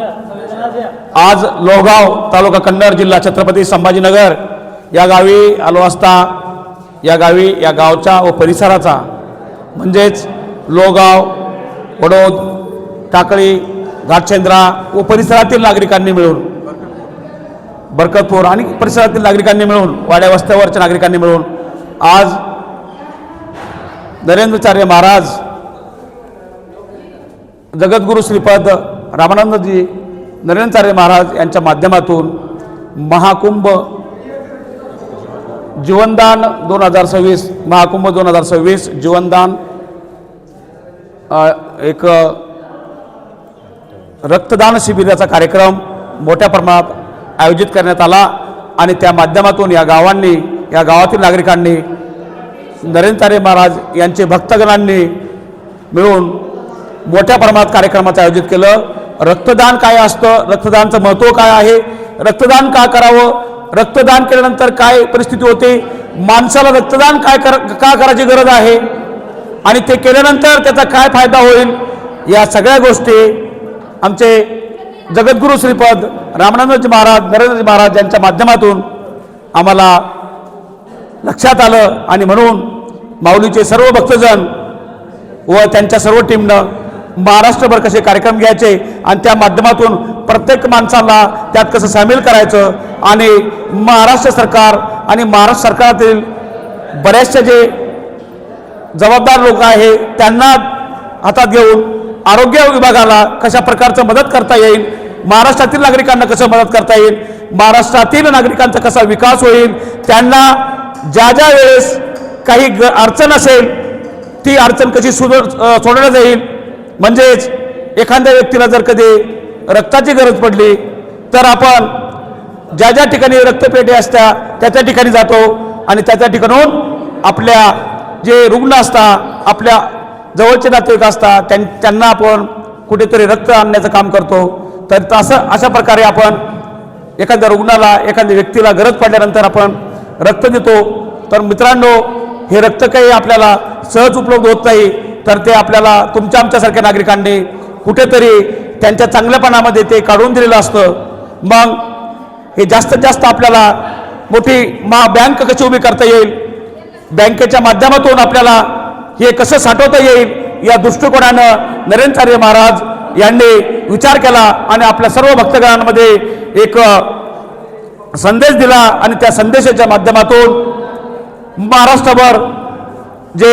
आज लोहगाव तालुका कन्नड जिल्हा छत्रपती संभाजीनगर या गावी आलो असता या गावी या गावच्या व परिसराचा म्हणजेच लोहगाव वडोद टाकळी घाटचेंद्रा व परिसरातील नागरिकांनी मिळून बरकतपूर आणि परिसरातील नागरिकांनी मिळून वाड्या वस्त्यावरच्या नागरिकांनी मिळून आज नरेंद्रचार्य महाराज जगद्गुरू श्रीपद रामानंदजी नरेंद्रचार्य महाराज यांच्या माध्यमातून महाकुंभ जीवनदान दोन हजार सव्वीस महाकुंभ दोन हजार सव्वीस जीवनदान एक रक्तदान शिबिराचा कार्यक्रम मोठ्या प्रमाणात आयोजित करण्यात आला आणि त्या माध्यमातून या गावांनी या गावातील नागरिकांनी नरेंद्रचार्य महाराज यांचे भक्तगणांनी मिळून मोठ्या प्रमाणात कार्यक्रमाचं आयोजित केलं. रक्तदान काय असतं? रक्तदानचं महत्त्व काय आहे? रक्तदान का करावं? रक्तदान केल्यानंतर काय परिस्थिती होते? माणसाला रक्तदान काय कर का करायची गरज आहे? आणि ते केल्यानंतर त्याचा काय फायदा होईल? या सगळ्या गोष्टी आमचे जगद्गुरू श्रीपद रामानंदजी महाराज नरेंद्रजी महाराज यांच्या माध्यमातून आम्हाला लक्षात आलं आणि म्हणून माऊलीचे सर्व भक्तजन व त्यांच्या सर्व टीमनं महाराष्ट्रभर कसे कार्यक्रम घ्यायचे आणि त्या माध्यमातून प्रत्येक माणसाला त्यात कसं सामील करायचं आणि महाराष्ट्र सरकार आणि महाराष्ट्र सरकारातील बऱ्याचशा जे जबाबदार लोक आहे त्यांना हातात घेऊन आरोग्य विभागाला कशा प्रकारचं मदत करता येईल महाराष्ट्रातील नागरिकांना कसं मदत करता येईल महाराष्ट्रातील नागरिकांचा कसा विकास होईल त्यांना ज्या ज्या वेळेस काही ग अडचण असेल ती अडचण कशी सुध सोडवण्यात जाईल म्हणजेच एखाद्या व्यक्तीला जर कधी रक्ताची गरज पडली तर आपण ज्या ज्या ठिकाणी रक्तपेढी असत्या त्या त्या ठिकाणी जातो आणि त्या त्या ठिकाणून आपल्या जे रुग्ण असतात आपल्या जवळचे नातेवाईक असतात त्यां त्यांना आपण कुठेतरी रक्त आणण्याचं काम करतो. तर तसं अशा प्रकारे आपण एखाद्या रुग्णाला एखाद्या व्यक्तीला गरज पडल्यानंतर आपण रक्त देतो. तर मित्रांनो हे रक्त काही आपल्याला सहज उपलब्ध होत नाही. तर ते आपल्याला तुमच्या आमच्यासारख्या नागरिकांनी कुठेतरी त्यांच्या चांगल्यापणामध्ये ते काढून दिलेलं असतं. मग हे जास्तीत जास्त आपल्याला मोठी मा बँक कशी उभी करता येईल? बँकेच्या माध्यमातून आपल्याला हे कसं साठवता येईल? या दृष्टिकोनानं नरेंद्रचार्य महाराज यांनी विचार केला आणि आपल्या सर्व भक्तगणांमध्ये एक संदेश दिला आणि त्या संदेशाच्या माध्यमातून महाराष्ट्रभर जे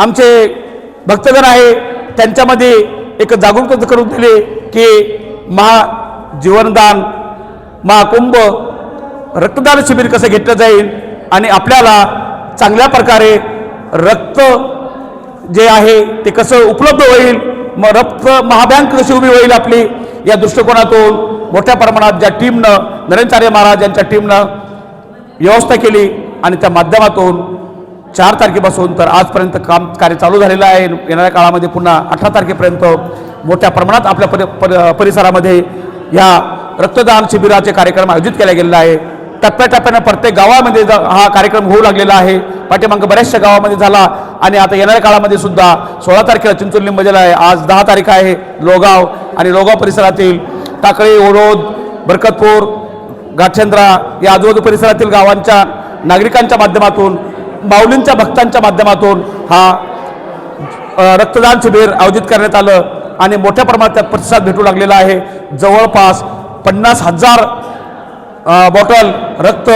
आमचे भक्तजन आहे त्यांच्यामध्ये एक जागरूकता करून दिली की महा जीवनदान महाकुंभ रक्तदान शिबिर कसं घेतलं जाईल आणि आपल्याला चांगल्या प्रकारे रक्त जे आहे ते कसं उपलब्ध होईल मग रक्त महाबँक कशी उभी होईल आपली या दृष्टिकोनातून मोठ्या प्रमाणात ज्या टीमनं नरेंद्रचार्य महाराज यांच्या टीमनं व्यवस्था केली आणि त्या माध्यमातून चार तारखेपासून तर आजपर्यंत काम कार्य चालू झालेलं आहे. येणाऱ्या काळामध्ये पुन्हा अठरा तारखेपर्यंत मोठ्या प्रमाणात आपल्या परि परिसरामध्ये या रक्तदान शिबिराचे कार्यक्रम आयोजित केला गेलेला आहे. टप्प्याटप्प्यानं प्रत्येक गावामध्ये हा कार्यक्रम होऊ लागलेला आहे. पाठीमागं बऱ्याचशा गावामध्ये झाला आणि आता येणाऱ्या काळामध्ये सुद्धा सोळा तारखेला चिंचोली लिंबजेला आहे. आज दहा तारीख आहे लोगाव आणि लोगाव परिसरातील टाकळी ओरोद बरकतपूर गाठेंद्रा या आजूबाजू परिसरातील गावांच्या नागरिकांच्या माध्यमातून माऊलींच्या भक्तांच्या माध्यमातून हा रक्तदान शिबिर आयोजित करण्यात आलं आणि मोठ्या प्रमाणात त्यात प्रतिसाद भेटू लागलेला आहे. जवळपास पन्नास हजार बॉटल रक्त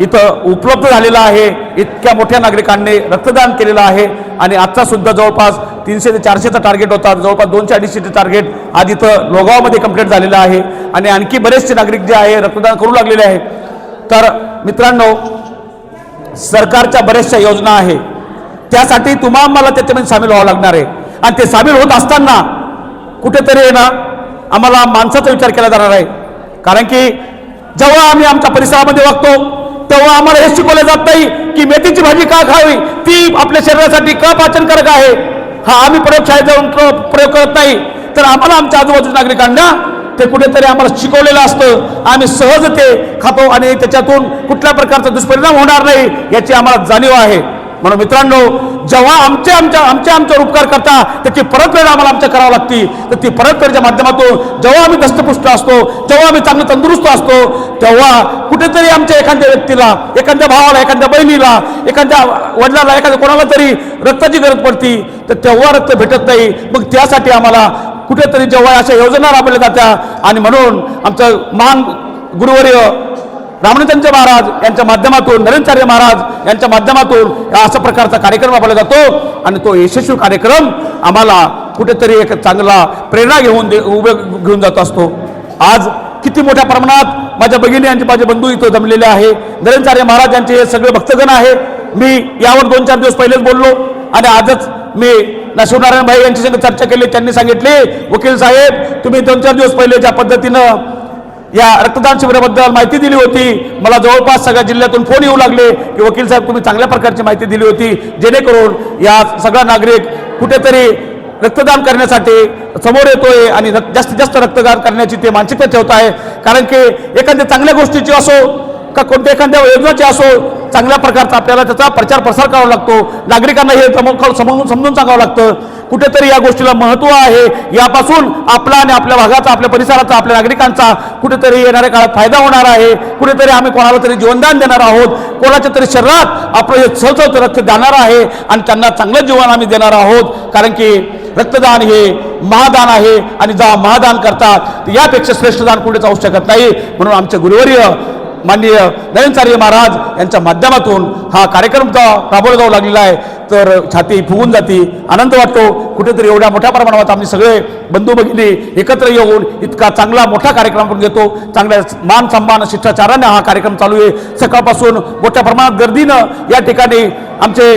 इथं उपलब्ध झालेलं आहे. इतक्या मोठ्या नागरिकांनी रक्तदान केलेलं आहे आणि आजचा सुद्धा जवळपास तीनशे ते चारशेचा टार्गेट होता. जवळपास दोनशे अडीचशेचं टार्गेट आज इथं लोगावमध्ये कंप्लीट झालेलं आहे. आणि आणखी बरेचसे नागरिक जे आहे रक्तदान करू लागलेले आहे तर मित्रांनो सरकारच्या बऱ्याचशा योजना आहे. त्यासाठी तुम्हा मला त्याच्यामध्ये सामील व्हावं लागणार आहे. आणि ते सामील होत असताना कुठेतरी ना आम्हाला माणसाचा विचार केला जाणार आहे. कारण की जेव्हा आम्ही आमच्या परिसरामध्ये वागतो तेव्हा आम्हाला हे शिकवलं जात नाही की मेथीची भाजी का खावी? ती आपल्या शरीरासाठी का पाचनकारक आहे? हा आम्ही प्रयोगशाळेत जाऊन प्र- प्रयोग करत नाही. तर आम्हाला आमच्या आजूबाजूच्या नागरिकांना ते कुठेतरी आम्हाला शिकवलेलं असतं. आम्ही सहज ते खातो आणि त्याच्यातून कुठल्या प्रकारचा दुष्परिणाम होणार नाही याची आम्हाला जाणीव आहे. म्हणून मित्रांनो जेव्हा आमचे आमच्या आमच्या आमच्यावर उपकार करता त्याची परतफेड आम्हाला आमच्या करावं लागते. तर ती परतफेडच्या माध्यमातून जेव्हा आम्ही दस्तपुष्ट असतो जेव्हा आम्ही चांगलं तंदुरुस्त असतो तेव्हा कुठेतरी आमच्या एखाद्या व्यक्तीला एखाद्या भावाला एखाद्या बहिणीला एखाद्या वडिलाला एखाद्या कोणाला तरी रक्ताची गरज पडती तर तेव्हा रक्त भेटत नाही. मग त्यासाठी आम्हाला कुठेतरी जेव्हा अशा योजना राबवल्या जात्या आणि म्हणून आमचं महान गुरुवर्य रामचंद्र महाराज यांच्या माध्यमातून नरेंद्रचार्य महाराज यांच्या माध्यमातून अशा प्रकारचा कार्यक्रम राबवला जातो आणि तो यशस्वी कार्यक्रम आम्हाला कुठेतरी एक चांगला प्रेरणा घेऊन दे उभे घेऊन जात असतो. आज किती मोठ्या प्रमाणात माझ्या भगिनी यांचे माझे बंधू इथं जमलेले आहे. नरेंद्रचार्य महाराज यांचे हे सगळे भक्तगण आहे. मी यावर दोन चार दिवस पहिलेच बोललो आणि आजच मी नशिवनारायण भाई यांची संग चर्चा केली त्यांनी सांगितले वकील साहेब तुम्ही दोन चार दिवस पहिले ज्या पद्धतीनं या रक्तदान शिबिराबद्दल माहिती दिली होती मला जवळपास सगळ्या जिल्ह्यातून फोन येऊ लागले की वकील साहेब तुम्ही चांगल्या प्रकारची माहिती दिली होती जेणेकरून या सगळा नागरिक कुठेतरी रक्तदान करण्यासाठी समोर येतोय आणि जास्तीत जास्त रक्तदान करण्याची ते मानसिकता ठेवत आहे कारण की एखाद्या चांगल्या गोष्टीची असो का कोणत्या एखाद्या योजनेची असो चांगल्या प्रकारचा आपल्याला त्याचा प्रचार प्रसार करावा लागतो. नागरिकांना हे समोर समजून समजून सांगावं लागतं. कुठेतरी या गोष्टीला महत्त्व आहे. यापासून आपला आणि आपल्या भागाचा आपल्या परिसराचा आपल्या नागरिकांचा कुठेतरी येणाऱ्या काळात फायदा होणार आहे. कुठेतरी आम्ही कोणाला तरी जीवनदान देणार आहोत. कोणाच्या तरी शरीरात आपलं हे सहज रक्त जाणार आहे आणि त्यांना चांगलं जीवन आम्ही देणार आहोत. कारण की रक्तदान हे महादान आहे आणि जा महादान करतात. यापेक्षा श्रेष्ठ दान कुठे जाऊ शकत नाही. म्हणून आमचे गुरुवर्य माननीय नयनचार्य महाराज यांच्या माध्यमातून हा कार्यक्रम जो राबवला जाऊ लागलेला आहे तर छाती फुगून जाती. आनंद वाटतो. कुठेतरी एवढ्या मोठ्या प्रमाणात आम्ही सगळे बंधू भगिनी एकत्र येऊन इतका चांगला मोठा कार्यक्रम आपण घेतो. चांगल्या मान सन्मान शिष्टाचाराने हा कार्यक्रम चालू आहे. सकाळपासून मोठ्या प्रमाणात गर्दीनं या ठिकाणी आमचे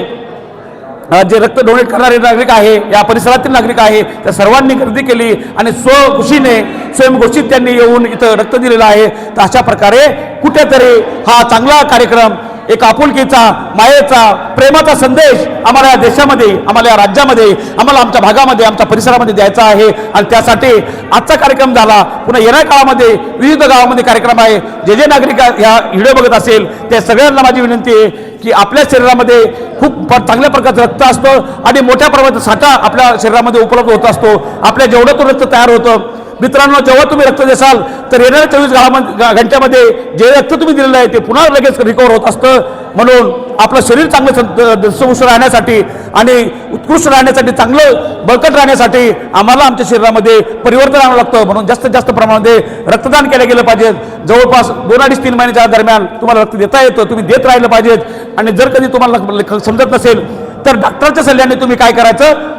जे रक्त डोनेट करणारे नागरिक आहे या परिसरातील नागरिक आहे त्या सर्वांनी गर्दी केली आणि स्वखुशीने स्वयंघोषित त्यांनी येऊन इथं रक्त दिलेलं आहे. तर अशा प्रकारे कुठेतरी हा चांगला कार्यक्रम एक आपुलकीचा मायेचा प्रेमाचा संदेश आम्हाला या देशामध्ये आम्हाला या राज्यामध्ये आम्हाला आमच्या भागामध्ये आमच्या परिसरामध्ये द्यायचा आहे. आणि त्यासाठी आजचा कार्यक्रम झाला. पुन्हा येणाऱ्या काळामध्ये विविध गावामध्ये कार्यक्रम आहे. जे जे नागरिक ह्या व्हिडिओ बघत असेल त्या सगळ्यांना माझी विनंती आहे की आपल्या शरीरामध्ये खूप चांगल्या प्रकारचं रक्त असतं आणि मोठ्या प्रमाणात साठा आपल्या शरीरामध्ये उपलब्ध होत असतो. आपल्या जेवढं तो रक्त तयार होतं. मित्रांनो जेव्हा तुम्ही रक्त देसाल तर येणाऱ्या चोवीस घामध्ये घंट्यामध्ये जे रक्त तुम्ही दिलेलं आहे ते पुन्हा लगेच रिकवर होत असतं. म्हणून आपलं शरीर चांगलं सं- राहण्यासाठी आणि उत्कृष्ट राहण्यासाठी चांगलं बळकट राहण्यासाठी आम्हाला आमच्या शरीरामध्ये परिवर्तन आणावं लागतं. म्हणून जास्तीत जास्त प्रमाणामध्ये रक्तदान केलं गेलं पाहिजे. जवळपास दोन अडीच तीन महिन्याच्या दरम्यान तुम्हाला रक्त देता येतं. तुम्ही देत राहिलं पाहिजेत. आणि जर कधी तुम्हाला समजत नसेल तर डॉक्टरच्या सल्ल्याने तुम्ही काय करायचं?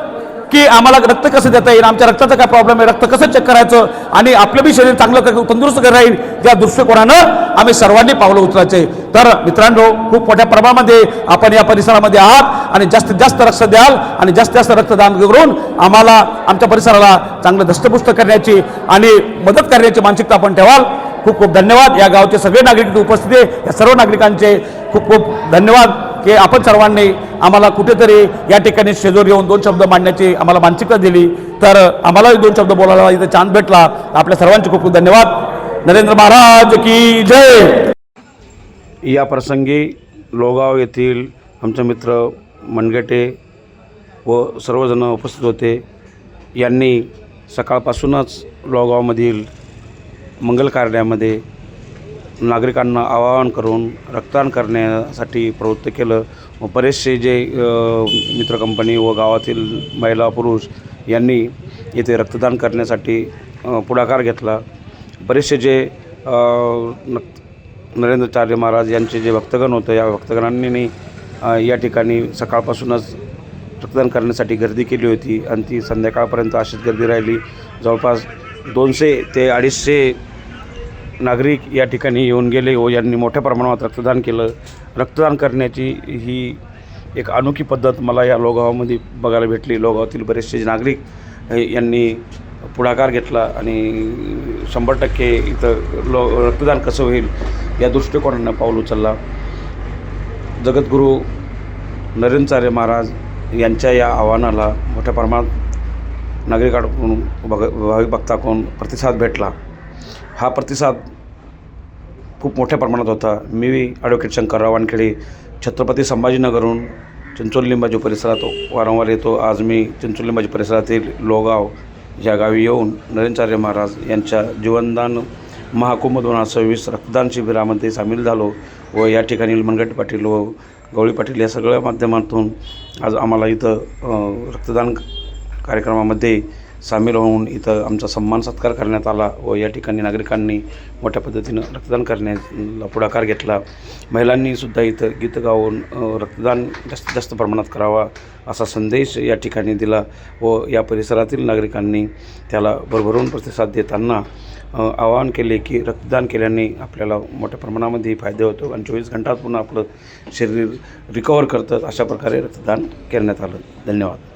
की आम्हाला रक्त कसं देता येईल? आमच्या रक्ताचा काय प्रॉब्लेम आहे? रक्त कसं चेक करायचं? आणि आपलं बी शरीर चांगलं तंदुरुस्त करता येईल? त्या दृष्टिकोनानं आम्ही सर्वांनी पावलं उचलायचे. तर मित्रांनो खूप मोठ्या प्रमाणामध्ये आपण या परिसरामध्ये आहात आणि जास्तीत जास्त रक्त द्याल आणि जास्तीत जास्त रक्तदान करून आम्हाला आमच्या परिसराला चांगलं दष्टपुष्ट करण्याची आणि मदत करण्याची मानसिकता आपण ठेवाल. खूप खूप धन्यवाद. या गावचे सगळे नागरिक उपस्थित आहे. या सर्व नागरिकांचे खूप खूप धन्यवाद की आपण सर्वांनी आम्हाला कुठेतरी या ठिकाणी शेजोर येऊन दोन शब्द मांडण्याची आम्हाला मानसिकता दिली. तर आम्हालाही दोन शब्द बोलायला इथे चान्स भेटला. आपल्या सर्वांचे खूप खूप धन्यवाद. नरेंद्र महाराज की जय! या प्रसंगी लोगाव येथील आमचे मित्र मनगटे व सर्वजण उपस्थित होते. यांनी सकाळपासूनच लोगावमधील मंगल कार्यामध्ये नागरिकांना आवाहन करून रक्तदान करण्यासाठी प्रवृत्त केलं. व बरेचसे जे मित्र कंपनी व गावातील महिला पुरुष यांनी येथे रक्तदान करण्यासाठी पुढाकार घेतला. बरेचसे जे नरेंद्रचार्य महाराज यांचे जे भक्तगण होतं या भक्तगणांनी या ठिकाणी सकाळपासूनच रक्तदान करण्यासाठी गर्दी केली होती. आणि ती संध्याकाळपर्यंत अशीच गर्दी राहिली. जवळपास दोनशे ते अडीचशे नागरिक या ठिकाणी येऊन गेले. व यांनी मोठ्या प्रमाणात रक्तदान केलं. रक्तदान करण्याची ही एक अनोखी पद्धत मला या लोगावामध्ये बघायला भेटली. लोगावातील बरेचसे नागरिक यांनी पुढाकार घेतला आणि शंभर टक्के इथं लो रक्तदान कसं होईल या दृष्टिकोनानं पाऊल उचलला. जगद्गुरू नरेंद्रचार्य महाराज यांच्या या आव्हानाला मोठ्या प्रमाणात नागरिकांकडून भग भाविक भक्ताकडून प्रतिसाद भेटला. हा प्रतिसाद खूप मोठ्या प्रमाणात होता. मी ॲडव्होकेट शंकरराव वानखेडे छत्रपती संभाजीनगरहून चिंचोलिंबाजी परिसरात वारंवार येतो. आज मी चिंचोलिंबाजी परिसरातील लोगाव या गावी येऊन नरेंद्रचार्य महाराज यांच्या जीवनदान महाकुंभ दोन हजार सव्वीस रक्तदान शिबिरामध्ये सामील झालो व या ठिकाणी मनगट पाटील व गवळी पाटील या सगळ्या माध्यमातून आज आम्हाला इथं रक्तदान कार्यक्रमामध्ये सामील होऊन इथं आमचा सन्मान सत्कार करण्यात आला व या ठिकाणी नागरिकांनी मोठ्या पद्धतीनं रक्तदान करण्याला पुढाकार घेतला. महिलांनी सुद्धा इथं गीत गाऊन रक्तदान जास्तीत जास्त प्रमाणात करावा असा संदेश या ठिकाणी दिला व या परिसरातील नागरिकांनी त्याला भरभरून प्रतिसाद देताना आवाहन केले की रक्तदान केल्याने आपल्याला मोठ्या प्रमाणामध्ये फायदे होतो आणि चोवीस घंटात पुन्हा आपलं शरीर रिकवर करतं अशा प्रकारे रक्तदान करण्यात आलं. धन्यवाद.